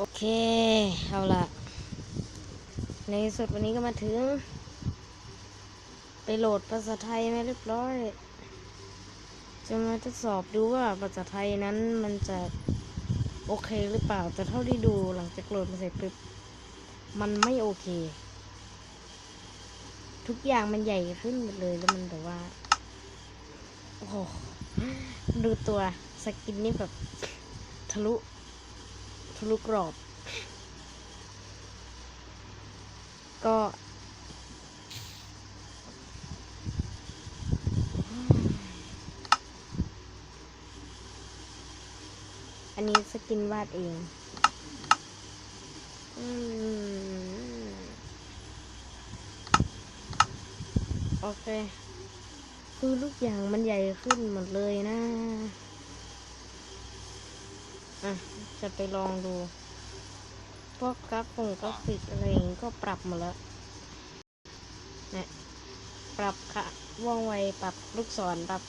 โอเค เอาละในสุดวันนี้ก็มาถึง ไปโหลดภาษาไทยมาเรียบร้อย จะมาทดสอบดูว่าภาษาไทยนั้นมันจะโอเคหรือเปล่า แต่เท่าที่ดูหลังจากโหลดมาเสร็จปุ๊บ มันไม่โอเค ทุกอย่างมันใหญ่ขึ้นหมดเลยแล้วมันแบบว่า โอ้โห ดูตัวสกินนี่แบบทะลุ ทะลุกรอบ ก็อันนี้สกินวาดเองอืมโอเค คือทุกอย่างมันใหญ่ขึ้นหมดเลยนะ อะ จะไปลองดู พวกกราฟงกราฟิกอะไรอย่างงี้ก็ปรับหมาแล้วนี่ยปรับค่ะว่องไวปรับลูกศรปรับ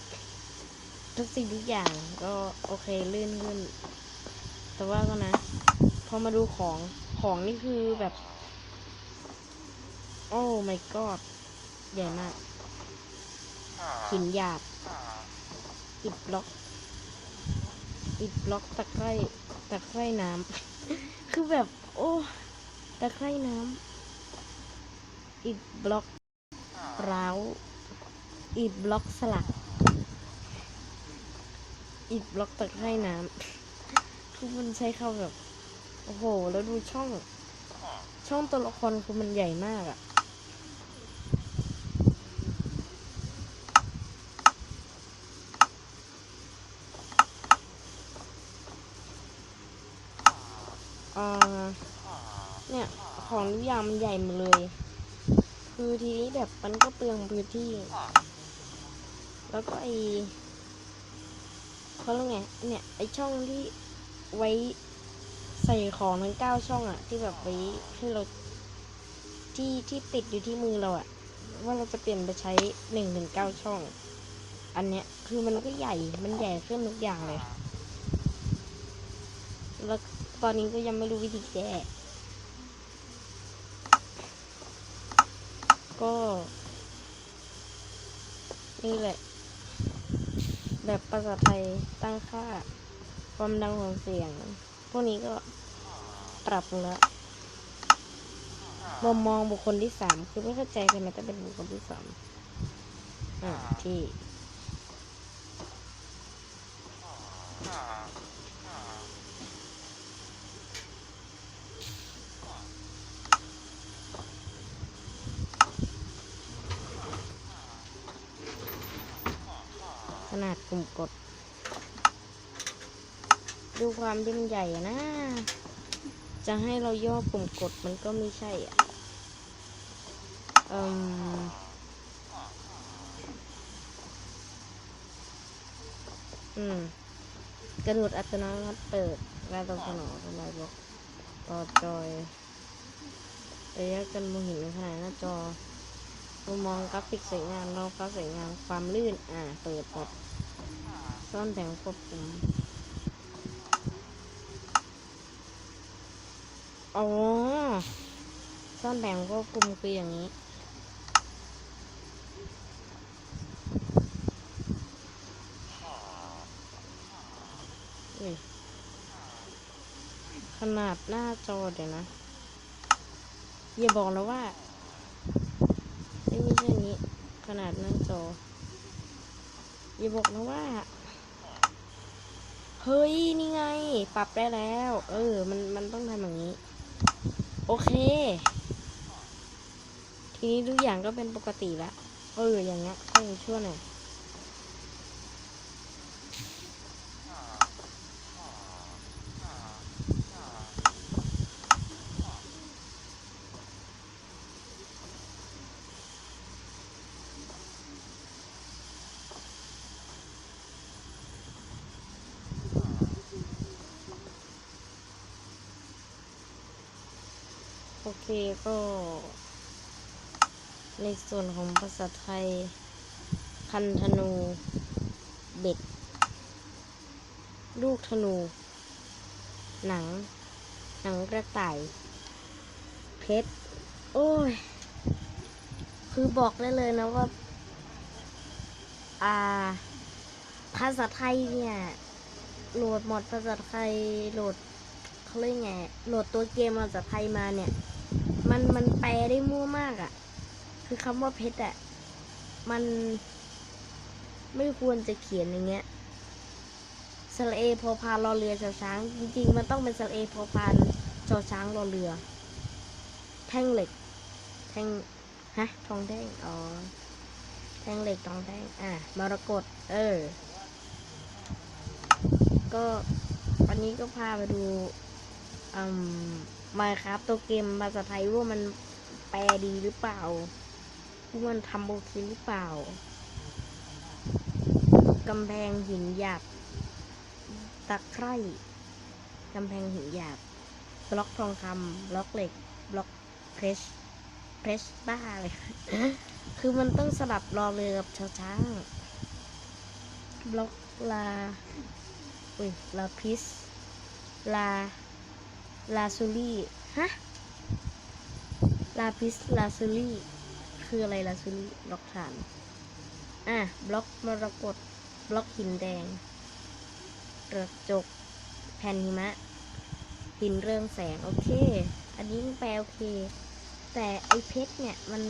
ทุกสิ่งทุกอย่างก็โอเคลื่นขึ้น แต่ว่าก็นะพอมาดูของของนี่คือแบบ โอ้ my god ใหญ่มากหินหยาบอิฐบล็อกอิฐบล็อกตะไคร่ ตะไคร่น้ำ คือแบบ โอ้ตะไคร่น้ำ อิฐบล็อกร้าวอิฐบล็อกสลัก อิฐบล็อกตะไคร่น้ำ คือมันใช้คำแบบ โอ้โห แล้วดูช่อง ช่องตัวละครคือมันใหญ่มากอะ อ่าเนี่ย ของทุกอย่างมันใหญ่หมดเลย คือทีนี้แบบมันก็เปลืองพื้นที่ แล้วก็ไอเขาเรียกไงเนี่ยไอช่องที่ไว้ใส่ของทั้งเก้าช่องอะที่แบบไว้ให้เราที่ที่ติดอยู่ที่มือเราอะว่าเราจะเปลี่ยนไปใช้หนึ่งถึงเก้าช่อง อันเนี้ยคือมันก็ใหญ่มันใหญ่ขึ้นทุกอย่างเลย แล้วตอนนี้ก็ยังไม่รู้วิธีแก้ ก็ นี่แหละ แบบภาษาไทยตั้งค่า ความดังของเสียง พวกนี้ก็ปรับแล้วมุมมองบุคคลที่สามคือไม่เข้าใจทำไมต้องเป็นบุคคลที่สามอ่าที่ ข นาดกลุ่มกด ดูความที่มันใหญ่นะ จะให้เราย่อกลุ่มกดมันก็ไม่ใช่อะอืมอืมกระโดดอัตโนมัติเปิดและตอบสนองทำลายบอกต่อจอยระยะกันมองเห็นขนาดหน้าจอมุมมองกราฟิกสวยงามรองกราฟสวยงามความลื่น อ่า เปิดหมด ซ่อนแถวควบคุมอ๋อซ่อนแบ่งควบคุมคืออย่างนี้ ขนาดหน้าจอเดี๋ยวนะ อย่าบอกนะว่า ไม่ใช่นี้ ขนาดหน้าจอ อย่าบอกนะว่า เฮ้ย นี่ไง ปรับได้แล้ว เออ มันมันต้องทำอย่างนี้ โอเค ทีนี้ทุกอย่างก็เป็นปกติแล้ว เออ อย่างเงี้ยก็ยังชั่วหน่อย อเคก็ในส่วนของภาษาไทยคันธนูเบ็ด ลูกธนู หนัง หนังกระต่าย เพชร โอ้ย คือบอกได้เลยนะว่า อ่า ภาษาไทยเนี่ย โหลดหมดภาษาไทย โหลดเขาเรียกไง โหลดตัวเกมภาษาไทยมาเนี่ย มันมันแปลได้มั่วมากอะ่ะ คือคำว่าเพชรอะ่ะ มันไม่ควรจะเขียนอย่างเงี้ยสระเอพอพานรอเรือชอช้าง จริงๆ มันต้องเป็นสระเอพอพานชอช้างรอเรือ แท่งเหล็ก แท่งฮะทองแท่งอ๋อแท่งเหล็กทองแท่งอะมรกตเออ ก็วันนี้ก็พาไปดูอืม มาครับตัวเกมภาษาไทยว่ามันแปลดีหรือเปล่าว่ามันทำโอเคหรือเปล่ากำแพงหินหยาบตะไคร่กำแพงหินหยาบบล็อกทองคำบล็อกเหล็กบล็อกเพรสเพรสบ้าเลยคือมันต้องสลับรอเรือกับชาวช้างบล็อกลาอุ้ยลาพิสลา ลาซูลี่ฮะลาพิสลาซูลี่คืออะไรลาซูลี่บล็อกฐานอะบล็อกมรกตบล็อกหินแดงกระจกแผ่นหิมะ หินเรืองแสง โอเค อันนี้มันแปลโอเค แต่ไอเพชรเนี่ยมัน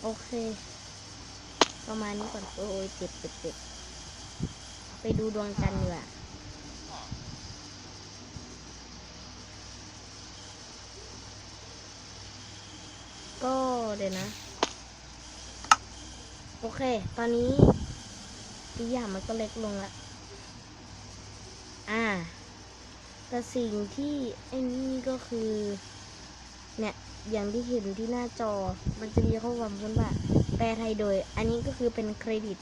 โอเค ประมาณนี้ก่อน โอ้ยเจ็บเจ็บเจ็บไปดูดวงจันทร์ดีกว่าก็ เดี๋ยวนะ โอเค ตอนนี้ทุกอย่างมันก็เล็กลงละอ่า แต่สิ่งที่ไอ้นี่ก็คือ เนี่ย อย่างที่เห็นที่หน้าจอ มันจะมีข้อความขึ้นว่าแปลไทยโดย อันนี้ก็คือเป็นเครดิต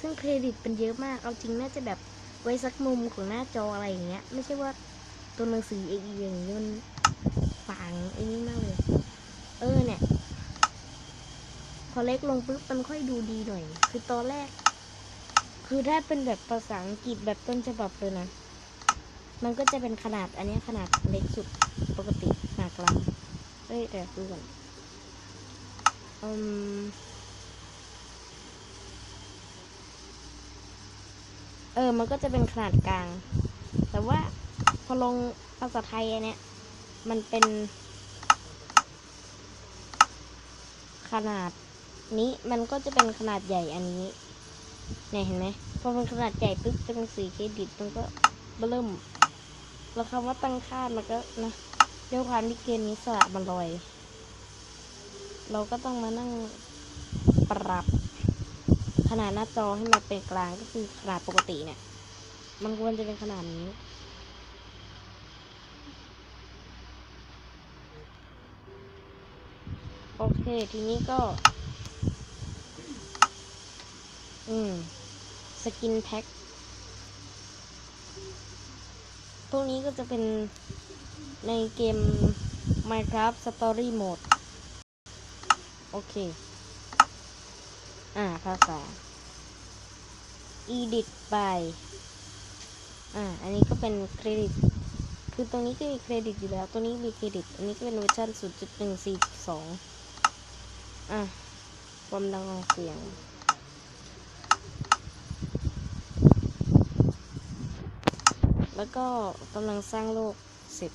ซึ่งเครดิตเป็นเยอะมาก เอาจริงน่าจะแบบไว้สักมุมของหน้าจออะไรอย่างเงี้ย ไม่ใช่ว่าตัวหนังสือเองอย่างนี้มันฝังไอ้นี่มากเลย เออเนี่ย พอเล็กลงปุ๊บมันค่อยดูดีหน่อย คือตอนแรก คือถ้าเป็นแบบภาษาอังกฤษแบบต้นฉบับเลยนะ มันก็จะเป็นขนาดอันนี้ขนาดเล็กสุดปกติขนาดกลางเอ้ยแต่ดูก่อนอืมเออ มันก็จะเป็นขนาดกลาง แต่ว่าพอลงภาษาไทยอันเนี้ย มันเป็นขนาด นี้มันก็จะเป็นขนาดใหญ่อันนี้เนี่ยเห็นไหมพอเป็นขนาดใหญ่ปุ๊บตัวหนังสือเครดิตมันก็เริ่มแล้วคำว่าตั้งค่ามันก็นะด้วยความที่เกมนี้สระมันลอย เราก็ต้องมานั่งปรับ ขนาดหน้าจอให้มันเป็นกลางก็คือขนาดปกติเนี่ย มันควรจะเป็นขนาดนี้โอเค ทีนี้ก็ อืม สกินแพ็ค พวกนี้ก็จะเป็นในเกม Minecraft Story Mode โอเค อ่า ภาษา edit by อ่า อันนี้ก็เป็นเครดิต คือตรงนี้ก็มีเครดิตอยู่แล้ว ตัวนี้มีเครดิต อันนี้ก็เป็นเวอร์ชัน0.142 อะความดังของเสียง แล้วก็กำลังสร้างโลกเสร็จ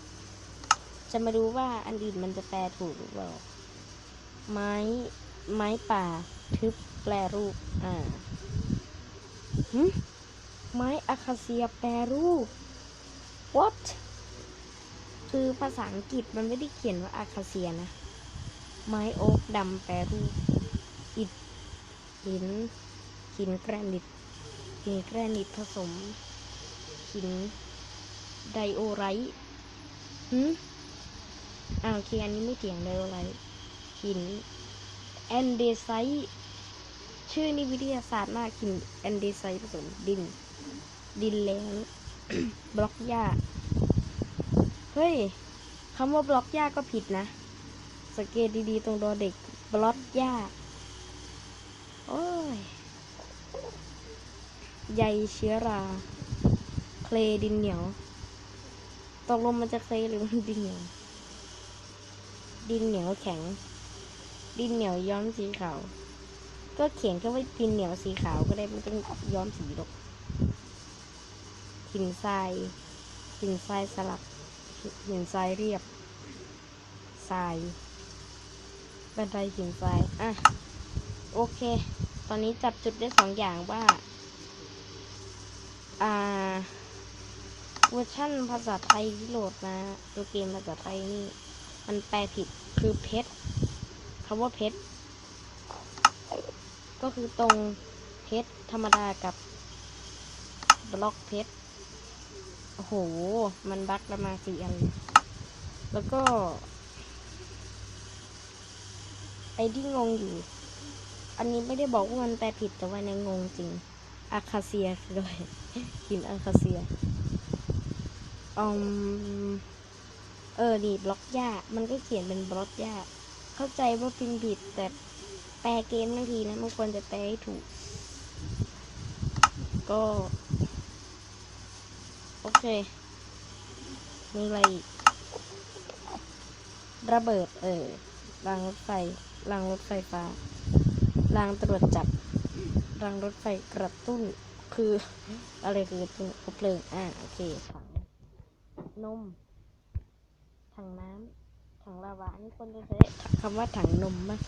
จะมาดูว่าอันอื่นมันจะแปลถูกหรือเปล่า ไม้ ไม้ป่า ทึบแปลรูป อ่าหึไม้อะคาเซียแปรรูป what คือภาษาอังกฤษมันไม่ได้เขียนว่าอะคาเซียนะ ไม้โอ๊กดำแปรรูป อิฐหินหินแกรนิตหินแกรนิตผสมหิน ไดโอไรต์หืมอ่าโอเคอันนี้ไม่เถียงไดโอไรต์หินแอนเดไซต์ชื่อนี่วิทยาศาสตร์มากหินแอนเดไซต์ผสมดิน ดินแรงบล็อกหญ้า เฮ้ยคำว่าบล็อกหญ้าก็ผิดนะ สังเกตดีๆ ตรงดอเด็ก บล็อกหญ้า โอ้ยใยเชื้อรา เคลดินเหนียว ตกลงมันจะเคยหรือมันดินเหนียว ดินเหนียวแข็ง ดินเหนียวย้อมสีขาว ก็เขียนแค่ว่าดินเหนียวสีขาวก็ได้ไม่ต้องย้อมสีหรอกหินทรายหินทรายสลับหินทรายเรียบทรายบันไดหินทรายอะโอเค ตอนนี้จับจุดได้สองอย่างว่า อ่า วอร์ชั่นภาษาไทยที่โหลดมาตัวเกมภาษาไทยนี่ มันแปลผิดคือเพชรคำว่าเพชรก็คือตรงเพชรธรรมดากับบล็อกเพชรโอ้โห มันบักละมาสี่อัน แล้วก็ ไอ้ที่งงอยู่ อันนี้ไม่ได้บอกว่ามันแปลผิดแต่ว่าในงงจริงอาคาเซียคืออะไรหินอาคาเซีย อืมเออดีบล็อกหญ้ามันก็เขียนเป็นบล็อกหญ้าเข้าใจว่าพิมพ์ผิดแต่แปลเกมบางทีนะมันควรจะแปลให้ถูก ก็ โอเค มีอะไรอีกระเบิด เออรางรถไฟรางรถไฟฟ้ารางตรวจจับรางรถไฟกระตุ้นคือ อะไรคือกระตุ้นเพลิงอ่าโอเคถัง นม ถังน้ำถังลาวานี่คนจะใช้คำว่าถังนมมั้ย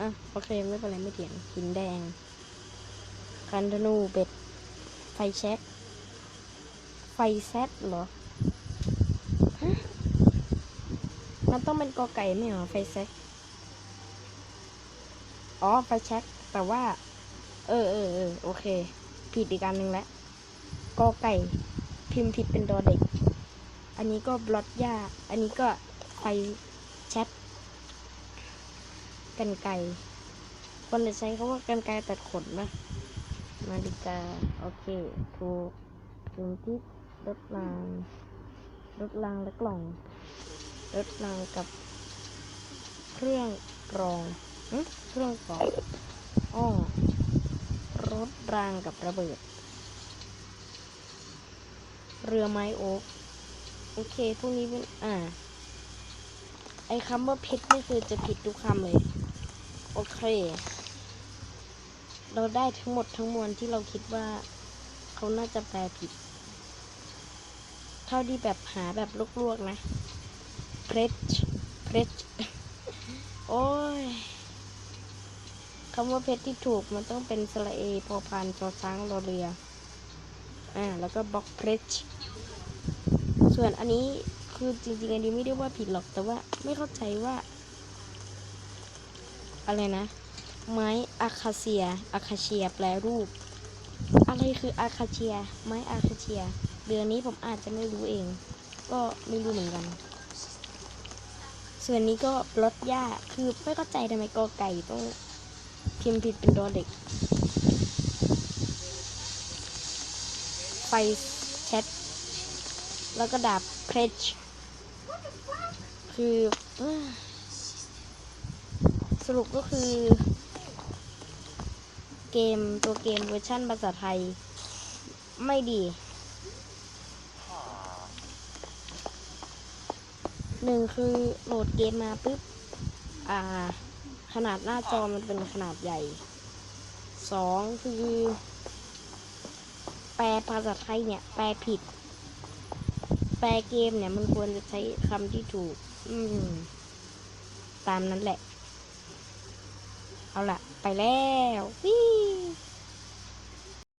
อะโอเคไม่เป็นไรไม่เถียงหินแดง คันธนูเบ็ด ไฟแช็กไฟแซดเหรอ มันต้องเป็นกอไก่ไม่เหรอไฟแซกอ๋อไฟแช็กแต่ว่า เออเออเออโอเค ผิดอีกอันหนึ่งแล้วกอไก่ พิมพ์ผิดเป็นดอเด็ก อันนี้ก็บล็อตยาอันนี้ก็ไฟแชทกันไก่คนจะใช้คาว่ากันไก่ตัดขนนะนาฬิกาโอเคถูกถึงที่รถรางรถรางและกล่องรถรางกับเครื่องกรองเครื่องกรองอ้อรถรางกับระเบิด เรือไม้โอ๊กโอเค พวกนี้เป็น อ่า ไอคำว่าเพชรนี่คือจะผิดทุกคำเลย โอเค เราได้ทั้งหมดทั้งมวลที่เราคิดว่า เขาน่าจะแปลผิด เท่าที่แบบหาแบบลวกๆนะเพชรเพชรโอ้ยคำว่าเพชรที่ถูกมันต้องเป็นสระเอพอพานจอช้างรอเรือ อ่า แล้วก็บล็อกเพชร ส่วนอันนี้คือจริง ๆ อันนี้ไม่ได้ว่าผิดหรอกแต่ว่าไม่เข้าใจว่า อะไรนะ ไม้อาคาเซียอาคาเชียแปลรูป อะไรคืออาคาเชีย ไม้อาคาเชีย เดือนนี้ผมอาจจะไม่รู้เอง ก็ไม่รู้เหมือนกัน ส่วนนี้ก็รถย่าคือไม่เข้าใจทำไมกอไก่ต้องพิมพ์ผิดเป็นดอเด็ก ไฟแชท แล้วก็ดาบเพชรคือสรุปก็คือ เกมตัวเกมเวอร์ชั่นภาษาไทย ไม่ดีหนึ่งคือโหลดเกมมาปุ๊บ อ่า ขนาดหน้าจอมันเป็นขนาดใหญ่สองคือ แปลภาษาไทยเนี่ย แปลผิด ลเกมเนี่ยมันควรจะใช้คำที่ถูก อืม ตามนั้นแหละ เอาละไปแล้ววิ